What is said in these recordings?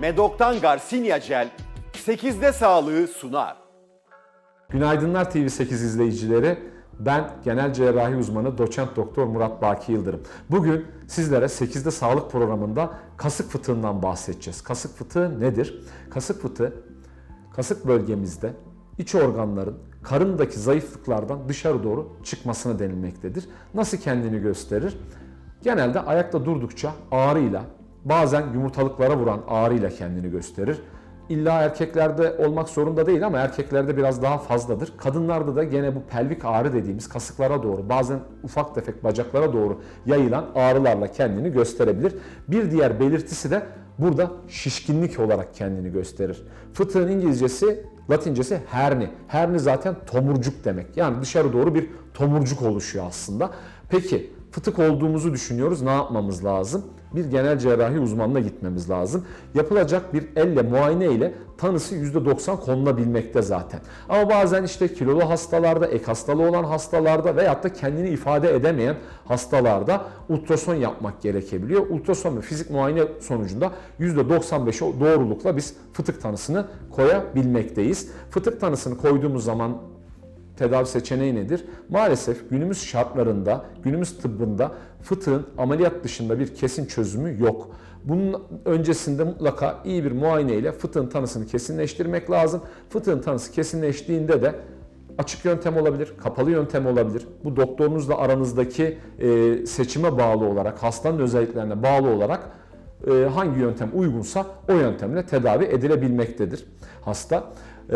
Medok'tan Garcinia Gel 8'de sağlığı sunar. Günaydınlar TV8 izleyicileri. Ben genel cerrahi uzmanı doçent doktor Murat Baki Yıldırım. Bugün sizlere 8'de sağlık programında kasık fıtığından bahsedeceğiz. Kasık fıtığı nedir? Kasık fıtığı kasık bölgemizde iç organların karındaki zayıflıklardan dışarı doğru çıkmasına denilmektedir. Nasıl kendini gösterir? Genelde ayakta durdukça ağrıyla, bazen yumurtalıklara vuran ağrıyla kendini gösterir. İlla erkeklerde olmak zorunda değil ama erkeklerde biraz daha fazladır. Kadınlarda da gene bu pelvik ağrı dediğimiz kasıklara doğru bazen ufak tefek bacaklara doğru yayılan ağrılarla kendini gösterebilir. Bir diğer belirtisi de burada şişkinlik olarak kendini gösterir. Fıtığın İngilizcesi, Latincesi herni. Herni zaten tomurcuk demek. Yani dışarı doğru bir tomurcuk oluşuyor aslında. Peki fıtık olduğumuzu düşünüyoruz. Ne yapmamız lazım? Bir genel cerrahi uzmanına gitmemiz lazım. Yapılacak bir elle muayene ile tanısı %90 konulabilmekte zaten. Ama bazen işte kilolu hastalarda, ek hastalığı olan hastalarda veyahut da kendini ifade edemeyen hastalarda ultrason yapmak gerekebiliyor. Ultrason ve fizik muayene sonucunda %95 doğrulukla biz fıtık tanısını koyabilmekteyiz. Fıtık tanısını koyduğumuz zaman tedavi seçeneği nedir? Maalesef günümüz şartlarında, günümüz tıbbında fıtığın ameliyat dışında bir kesin çözümü yok. Bunun öncesinde mutlaka iyi bir muayene ile fıtığın tanısını kesinleştirmek lazım. Fıtığın tanısı kesinleştiğinde de açık yöntem olabilir, kapalı yöntem olabilir. Bu doktorunuzla aranızdaki e, seçime bağlı olarak, hastanın özelliklerine bağlı olarak e, hangi yöntem uygunsa o yöntemle tedavi edilebilmektedir hasta. E,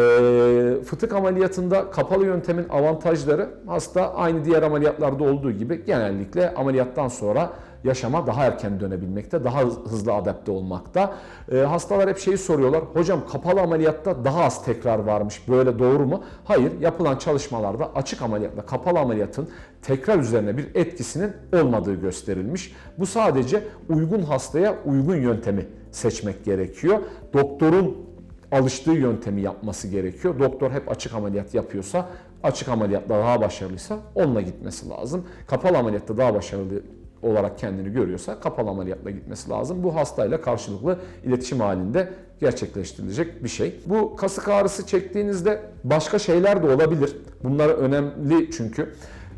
fıtık ameliyatında kapalı yöntemin avantajları hasta aynı diğer ameliyatlarda olduğu gibi genellikle ameliyattan sonra yaşama daha erken dönebilmekte, daha hızlı adapte olmakta. E, hastalar hep şeyi soruyorlar, hocam kapalı ameliyatta daha az tekrar varmış, böyle doğru mu? Hayır, yapılan çalışmalarda açık ameliyatla kapalı ameliyatın tekrar üzerine bir etkisinin olmadığı gösterilmiş. Bu sadece uygun hastaya uygun yöntemi seçmek gerekiyor. Doktorun alıştığı yöntemi yapması gerekiyor. Doktor hep açık ameliyat yapıyorsa, açık ameliyatta daha başarılıysa onunla gitmesi lazım. Kapalı ameliyatta daha başarılı olarak kendini görüyorsa kapalı ameliyatla gitmesi lazım. Bu hastayla karşılıklı iletişim halinde gerçekleştirilecek bir şey. Bu kasık ağrısı çektiğinizde başka şeyler de olabilir. Bunlar önemli çünkü.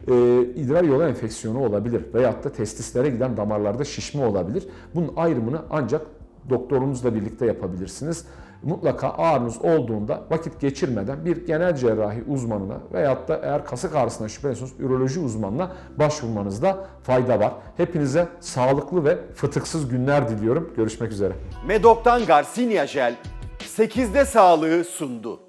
Ee, idrar yolu enfeksiyonu olabilir veyahut da testislere giden damarlarda şişme olabilir. Bunun ayrımını ancak doktorunuzla birlikte yapabilirsiniz. Mutlaka ağrınız olduğunda vakit geçirmeden bir genel cerrahi uzmanına veyahut da eğer kasık ağrısına şüpheleniyorsanız üroloji uzmanına başvurmanızda fayda var. Hepinize sağlıklı ve fıtıksız günler diliyorum. Görüşmek üzere. Medok'tan Garcinia Gel 8'de sağlığı sundu.